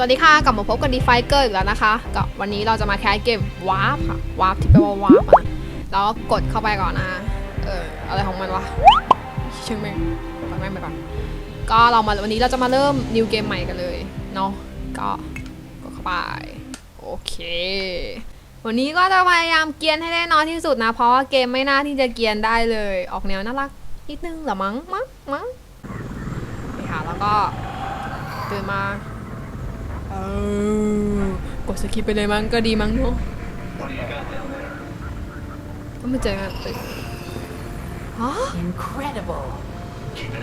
สวัสดีค่ะ กลับมาพบกันดีไฟเกอร์อีกแล้วนะคะกับวันนี้เราจะมาแคสเกมวาร์ปค่ะวาร์ปที่แปลว่าวาร์ปอะแล้วกดเข้าไปก่อนนะ เอออะไรของมันวะเชิงแม่งไปแม่งไปก่อนก็เรามาวันนี้เราจะมาเริ่มนิวเกมใหม่กันเลยเนาะก็กดเข้าไปโอเค วันนี้ก็จะพยายามเกียนให้ได้น้อยที่สุดนะ เพราะว่าเกมไม่น่าที่จะเกียนได้เลย ออกแนวน่ารักนิดนึงหรอมั้งมั้งมั้งไปหาแล้วก็เดินมา เออกดสกิปไปเลยมั้งก็ดีมั้งเนาะก็ไม่เจอกันตึกฮะ Incredible.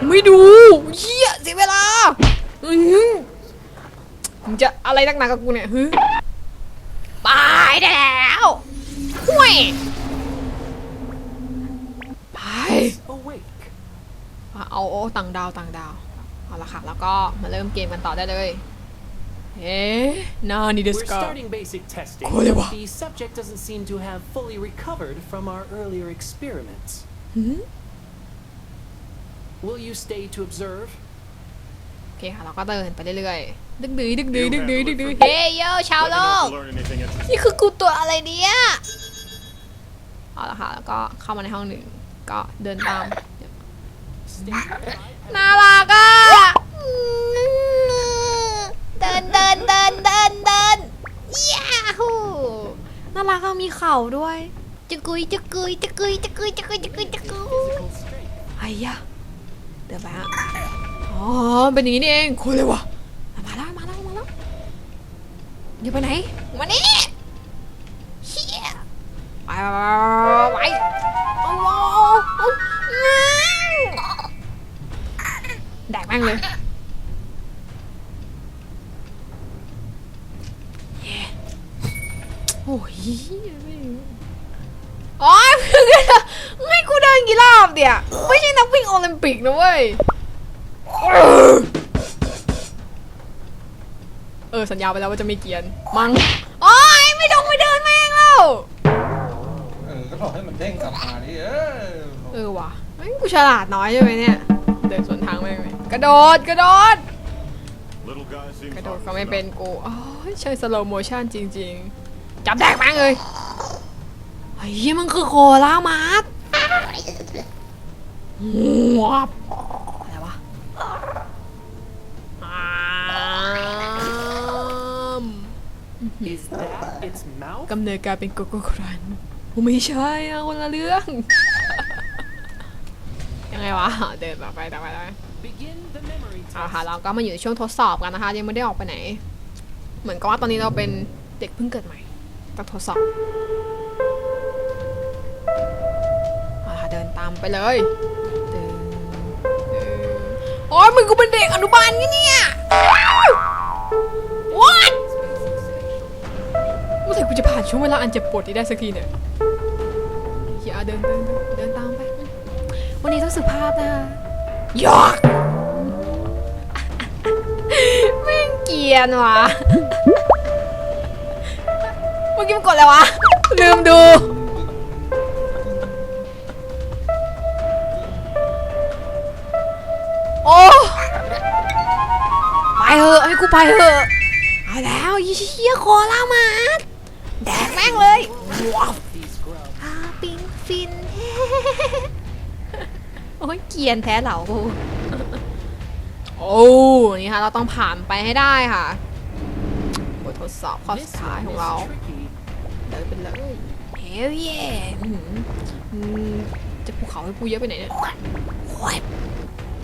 ไม่ดูเหี้ยเสียเวลาอื้อหือมึงจะอะไรนักหนากับกูเนี่ยฮึตายได้แล้วห่วยไป Awake. เอาโอ้ต่างดาวต่างดาวเอาละค่ะ แล้วก็มาเริ่มเกมกันต่อได้เลย Eh? Nani desu We're starting basic testing. The subject doesn't seem to have fully recovered from our earlier experiments. Hmm? Will you stay to observe? โอเคค่ะเราก็เดินไปเรื่อยๆดึกดื้อดึกดื้อดึกดื้อดึกดื้อเฮ้ยโยชาวโลก นี่คือกูตัวอะไรเนี่ยเอาละค่ะแล้วก็เข้ามาในห้องหนึ่งก็เดินตาม น่ารักอ่ะ นเดินเดินเดินเดินย้าฮูน่ารักอะมีเข่าด้วยจะกุยจะกุยจะกุยจะกุยจะกุยจะกุยจะกุย physical strength. ไอ้ยะเดินไปอะอ๋อเป็นอย่างนี้นี่เองคุยเลยวะมาแล้วมาแล้วมาแล้วอย่าไปไหนมานี่เชี่ยไป โอ้ยไม่รู้อ๋อให้กูเดินกี่รอบเดี๋ยวไม่ใช่นักวิ่งโอลิมปิกนะเว้ย เออ สัญญาไปแล้วว่าจะไม่เกรียน มังโอ้ยไม่ต้องไม่เดินแม่งแล้วเออ ก็บอกให้มันเด้งกลับมาดิเออ เออว่ะแม่งกูฉลาดน้อยใช่ไหมเนี่ย เดินสวนทางแม่งเลยกระโดด กระโดด Little guy seems กระโดด hard ก็ to ไม่ stop. เป็นกู อ๋อ ใช่สโลโมชั่นจริง ๆ จับแดกแม่งเลยไอ้เหี้ยมันคือโคลามาร์ทวับอะไรวะอาม Is that its mouth? กำเนิดกลายเป็นโกโก้ครันโอ้ไม่ใช่อะคนละเรื่อง ยังไงวะ เดินต่อไปต่อไปต่อไป Begin the memory เอา test. ค่ะเราก็มาอยู่ในช่วงทดสอบกันนะคะ ยังไม่ได้ออกไปไหน เหมือนกับว่าตอนนี้เราเป็นเด็กเพิ่งเกิดใหม่ ต้องทดสอบเอาละค่ะเดินตามไปเลยเดินเดินโอ้ยมึงกูเป็นเด็กอนุบาลนี่เนี่ย What เมื่อไหร่กูจะผ่านช่วงเวลาอันเจ็บปวดนี้ได้สักทีเนี่ยอย่าเดินเดินเดินเดินตามไป วันนี้ต้องสุภาพนะคะยอกแม่งเกรียนว่ะ เมื่อกี้มันกดอะไรวะ ลืมดู โอ้ ไปเถอะให้กูไปเถอะเอาแล้วยี่เชี่ยโคลามาแดกแม่งเลยว้าวอาปิงฟิน โอ้ยเกียนแท้เหล่ากูโอ้นี่ค่ะเราต้องผ่านไปให้ได้ค่ะบททดสอบข้อสุดท้ายของเรา เฮลเย่จะภูเขาให้ปูเยอะไปไหนเนี่ยโอ้ย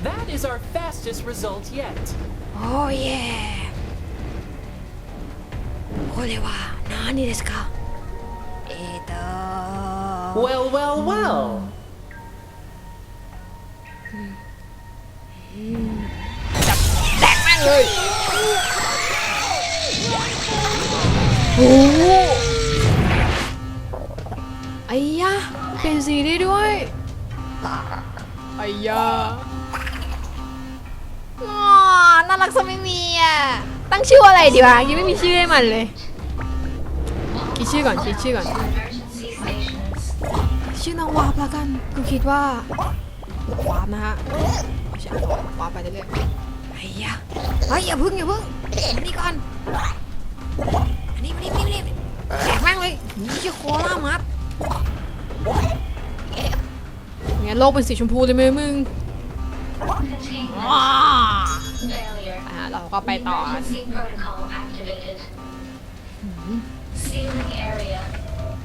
That is our fastest result yet. โอ้เย่これは何ですかえーと Well, well, well. จับแดกแม่งเลยโอ้ เปลี่ยนสีได้ด้วยไอ้ยะอ๋อน่ารักซะไม่มีอะ ตั้งชื่อว่าอะไรดีวะยังไม่มีชื่อให้มันเลยคิดชื่อก่อนคิดชื่อก่อน ชื่อน้องวาบแล้วกันกูคิดว่าวาบนะฮะไม่ใช่วาบไปเรื่อยๆไอ้ยะเฮ้ยอย่าพึ่งอย่าพึ่งอันนี้ก่อนอันนี้มานี่มานี่มานี่แจกแม่งเลยนี่จะโคล่ามัด งั้นโลกเป็นสีชมพูเลยไหมมึงว้าอ่าเราก็ไปต่อ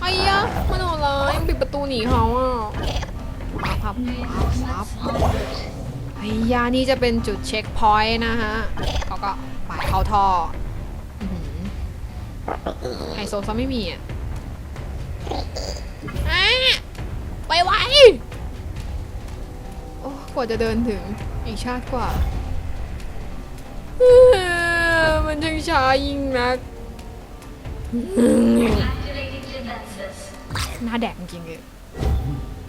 ไอ้ยะมันโหดร้ายมันปิดประตูหนีเขาอะพับพับพับไอ้ยานี่จะเป็นจุดเช็คพอยต์นะฮะเขาก็ปาดเข้าท่อไฮโซซะไม่มีอะ ไปไวโอ้กว่าจะเดินถึงอีกชาติกว่าเอ้อมันช่างช้ายิ่งนัก Activating defenses. หน้าแดกจริงๆเลย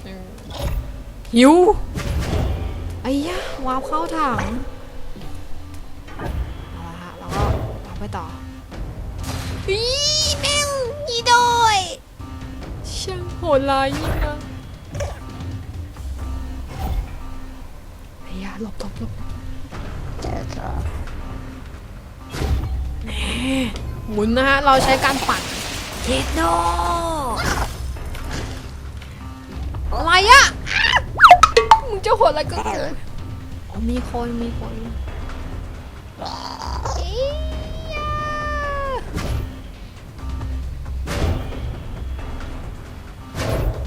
อืมหิวไอ้ยะวาร์ปเข้าถังเอาละฮะแล้วก็วาร์ปไปต่ออีแม่งอีโดยช่างโหดร้ายยิ่งนะ ไอ้ยะหลบหลบหลบแหน่หมุนนะฮะ เราใช้การปั่นเทโดอะไรอะอ้าวมึงจะโหดอะไรก็เกิดอ๋อมีคนมีคนอียา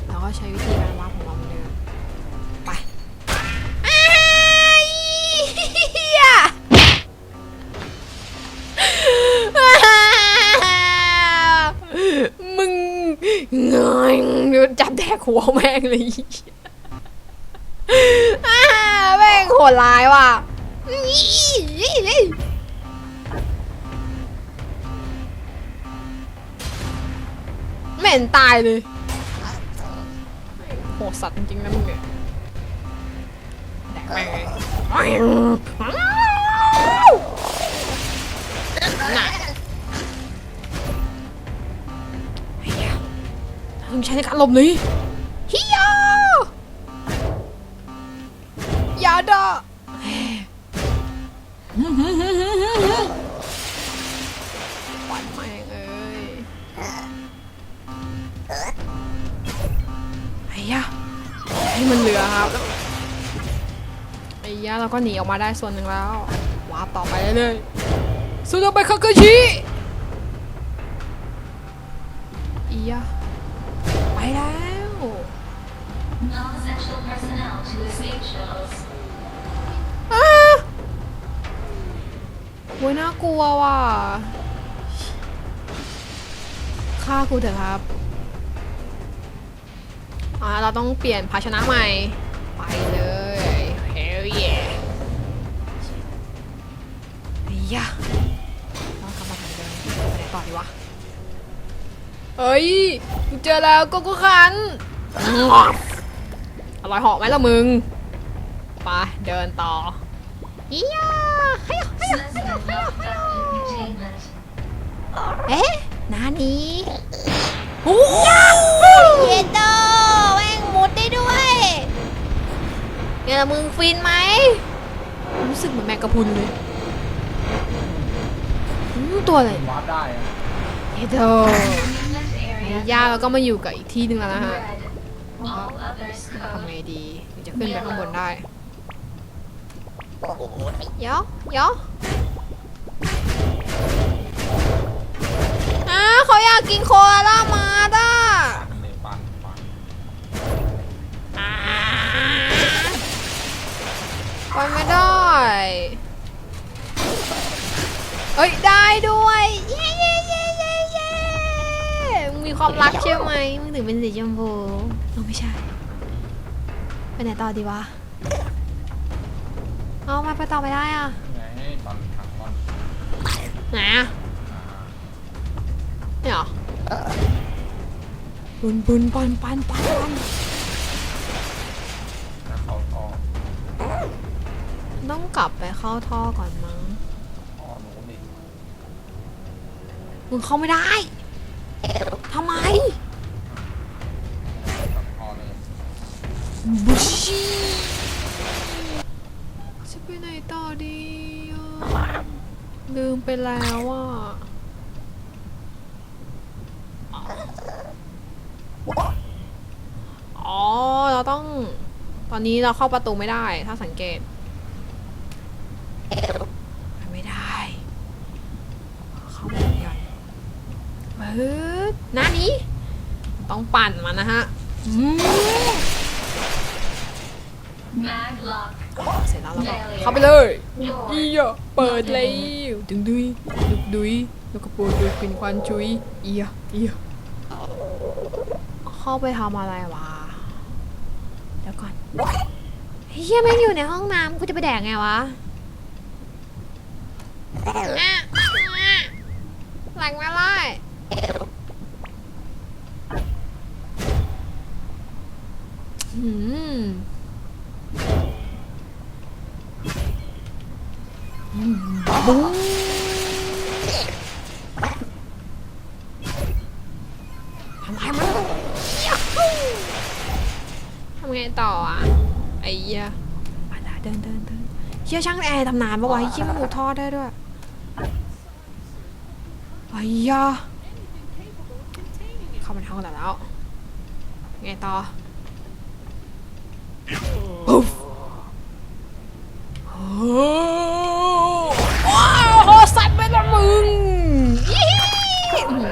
เราก็ใช้วิธีการวาร์ปของเราเหมือนเดิม ดี๋ยวจับแดกหัวแม่งเลยแม่งโหดร้ายว่ะไม่เห็นตายเลยโหสัตว์จริงนะมึงเนี่ยแดกแม่งเลยน่ะมึงใช้ในการหลบหนี ฮิยายาดาปันแม่งเอ้ยไอ้ยะให้มันเหลือครับไอ้ยะเราก็หนีออกมาได้ส่วนหนึ่งแล้ววาร์ปต่อไปเรื่อยๆสุดไปคาคาชิอียะไปแล้ว โว้ยน่ากลัวว่ะฆ่ากูเถอะครับอ่าเราต้องเปลี่ยนภาชนะใหม่ ไปเลยเฮลเย่ไอ้ยะเรากลับมาทางเดิมไปไหนต่อดีวะเฮ้ยกูเจอแล้วโกโก้คันอร่อยเหาะไหมล่ะมึงไปเดินต่ออียาเฮ้ย เฮ้ย Sensitive not found in containment. เอ๊ะนานี้โอ้เยโตแม่งมุดได้ด้วยเนี่ยละมึงฟินไหม รู้สึกเหมือนแมงกะพรุนเลยอืมตัวอะไรมันวาร์ปได้อะเยโต Movement area. ย่าเราก็มาอยู่กับอีกที่หนึ่งแล้วนะฮะ Red. All others ทำ code. ไงดีถึงจะขึ้นไปข้างบนได้ เดี๋ยวเดี๋ยวอ่าเขาอยากกินโคอาล่ามาด้าปันเลยปันปันไปไม่ได้ เอ้ย ได้ด้วย เย้เย้เย้เย้เย้มึงมีความรักใช่ไหมมึงถึงเป็นสีชมพูเอาไม่ใช่ ไปไหนต่อดีวะ เอามาไปต่อไปได้อะไงปั่นถังก่อนไหนอะอ่าเนี่ยเหรอปุนปุนปันปันปันปันแล้วเขาก็ต้องกลับไปเข้าท่อก่อนมั้งอ๋อหนูนี่มึงเข้าไม่ได้ทำไม ต่อดีอะลืมไปแล้วอะอ๋อ เราต้อง ตอนนี้เราเข้าประตูไม่ได้ ถ้าสังเกต ไม่ได้ เข้าไปก่อนเฮ้ยหน้านี้ ต้องปั่นมันนะฮะอืม เสร็จแล้วเราก็เข้าไปเลย Door. อียะเปิดเลยดึงดุยดุกดุยแล้วก็ปูดุยเป็นควันชุยอียะอียะเข้าไปทำอะไรวะเดี๋ยวก่อนเฮียไม่งอยู่ในห้องน้ำกูจะไปแดกไงวะอะอะหลังมาเลยหืม บุ้งทำไมมันยักฮู้ทำไงต่ออะ ไอ้เหี้ยมาได้เดินเดินเดินเฮียช่างแอร์ทำนานปะวะเฮียมันหมูทอดได้ด้วยไอ้เหี้ยเข้ามาในห้องแต่แล้ว ไงต่อปุ๊บโอ้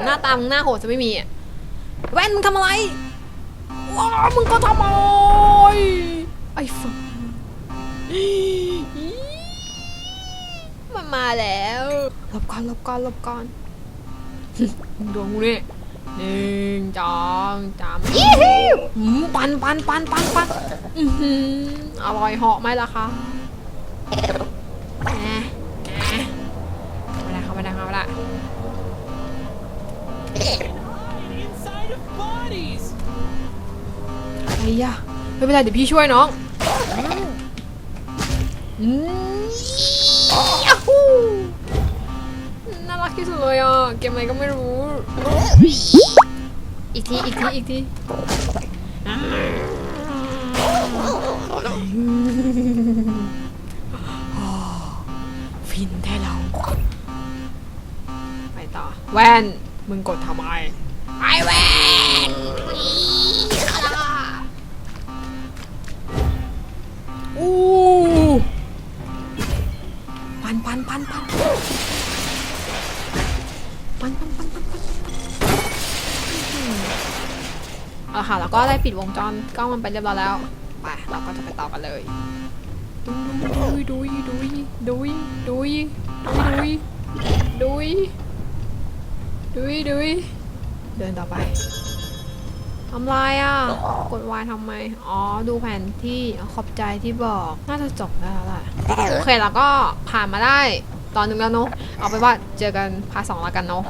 น้าตามึงหน้าโหดจะไม่มีอะแว่นมึงทำอะไรว้ามึงก็ทำไมไอ้ฟังมันมาแล้วหลบก่อนหลบก่อนหลบก่อนมึงดวงกูนี่หนึ่งสองสามยี่หิวหืมปันปันปันปันปันอือหืออร่อยเหาะไหมล่ะคะ ไอ้ยะไม่เป็นไรเดี๋ยวพี่ช่วยน้องอืมยาฮูน่ารักที่สุดเลยอะ เกมอะไรก็ไม่รู้ อีกที อีกที อีกทีฟินได้เรา ไปต่อ แวน มึงกดทำไมไอแวน ค่ะ แล้วก็ได้ปิดวงจรกล้องมันไปเรียบร้อยแล้วไปเราก็จะไปต่อกันเลยดุยดุยดุยดุยดุยดุยดุยดุยดุยเดินต่อไปทำไรอะ กด Y ทำไม อ๋อ ดูแผนที่ขอบใจที่บอก น่าจะจบได้แล้วแหละโอเค แล้วก็ผ่านมาได้ตอนหนึงแล้วเนาะ เอาไปว่าเจอกันพาสองแล้วกันเนาะ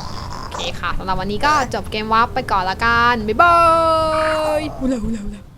เคค่ะสำหรับวันนี้ก็จบเกมวับไปก่อนละกัน บ๊ายบายฮูลาฮูลาฮูลา